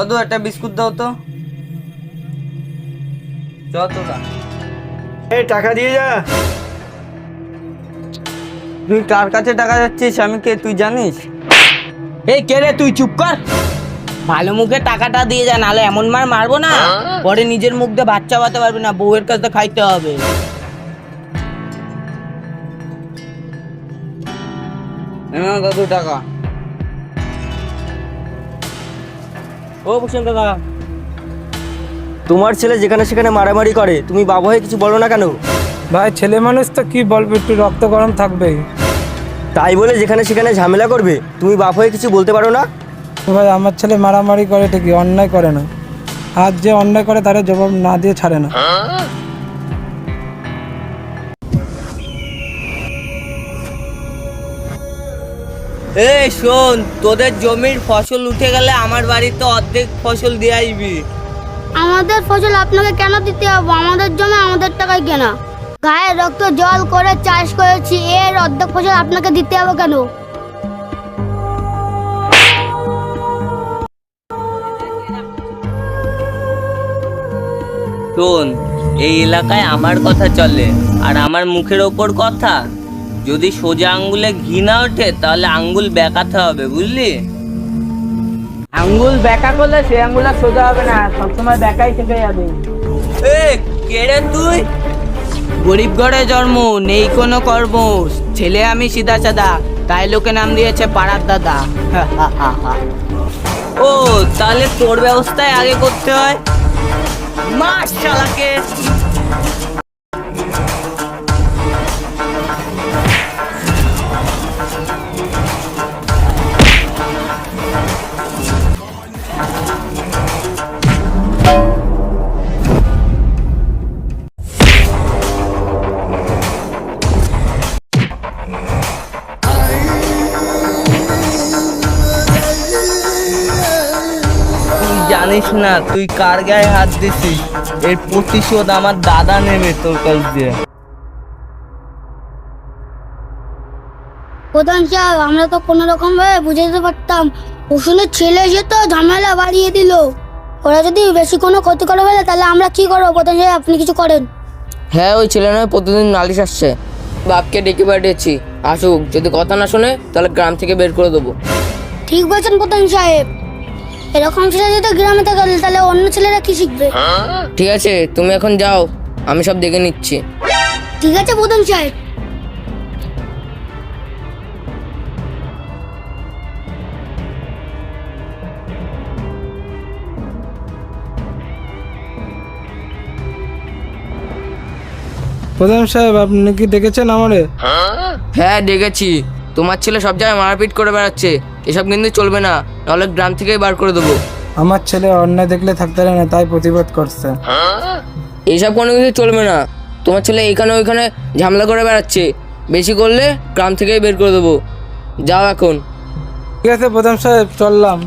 অদু একটা বিস্কুট দাও তো। যতটা এই টাকা দিয়ে যা। তুই কার কাছে টাকা যাচ্ছিস? আমি কে? তুই জানিস? এই কে রে তুই? চুপ কর। ভালো মুখে টাকাটা দিয়ে যা নাহলে এমন মার মারবো না। পরে নিজের মুখ দিয়ে বাচ্চা বাতে পারবি না বউয়ের কাছে খাইতে হবে। দাদু টাকা? ও ভূষণ দাদা। তোমার ছেলে যেখানে সেখানে মারামারি করে তুমি বাবা হয়ে কিছু বলো না কেন? ভাই ছেলে মানুষ তো কি বলবে একটু রক্ত গরম থাকবেই তাই বলে যেখানে সেখানে ঝামেলা করবে তুমি বাপ হয়ে কিছু বলতে পারো না? ভাই আমার ছেলে মারামারি করে ঠিকই অন্যায় করে না। আর যে অন্যায় করে তারা জবাব না দিয়ে ছাড়ে না। এই শোন তোদের জমির ফসল উঠে গেলে আমার বাড়িতে অর্ধেক ফসল দিয়ে আসবি। আমাদের ফসল আপনাকে কেন দিতে হবে? আমাদের জমি আমাদের টাকায় কেনা। গায়ে রক্ত জল করে চাষ করেছি এর অর্ধেক ফসল আপনাকে দিতে হবে কেন? শোন এই এলাকায় আমার কথা চলে আর আমার মুখের ওপর কথা। যদি সোজা আঙ্গুলে ঘি না ওঠে তাহলে আঙ্গুল বেঁকাতে হবে বুঝলি? আঙ্গুল বেঁকা করলে সে আঙ্গুল আর সোজা হবে না সবসময় বেঁকাই থেকে যাবে। এ তুই? গরিব ঘরে জন্ম নেই কোনো কর্ম ছেলে আমি সিধা সাদা তাই লোকে নাম দিয়েছে পাড়ার দাদা। ও তাহলে তোর ব্যবস্থায় আগে করতে হয়? মাস চালাকে জানিস না তুই কার গায়ে হাত দিছিস? এর প্রতিশোধ আমার দাদা নেবে তোর কাছ দিয়ে। প্রধান সাহেব আমরা তো কোনো রকম ভাবে বুঝে দিতে পারতাম। কুসুনের ছেলে এসে তো ঝামেলা বাড়িয়ে দিল। ওরা যদি বেশি কোনো ক্ষতি করে ফেলে তাহলে আমরা কি করব? প্রধান সাহেব আপনি কিছু করেন। হ্যাঁ ওই ছেলে নয় প্রতিদিন নালিশ আসছে। বাপকে ডেকে পাঠিয়েছি। আসুক যদি কথা না শোনে তাহলে গ্রাম থেকে বের করে দেবো। ঠিক বলছেন প্রধান সাহেব। এরকম ছেলে যদি গ্রামে থাকে তাহলে অন্য ছেলেরা কি শিখবে? ঠিক আছে তুমি এখন যাও আমি সব দেখে নিচ্ছি। ঠিক আছে প্রধান সাহেব। প্রধান সাহেব আপনি কি দেখেছেন আমারে? হ্যাঁ দেখেছি। তোমার ছেলে সব জায়গায় মারপিট করে বেড়াচ্ছে। এসব কিন্তু চলবে না নাহলে গ্রাম থেকেই বার করে দেবো। আমার ছেলে অন্যায় দেখলে থাকতে পারে না তাই প্রতিবাদ করছে। এসব কোনো কিছু চলবে না। তোমার ছেলে এখানে ওইখানে ঝামেলা করে বেড়াচ্ছে। বেশি করলে গ্রাম থেকেই বের করে দেবো। যাও এখন। ঠিক আছে প্রধান সাহেব চললাম।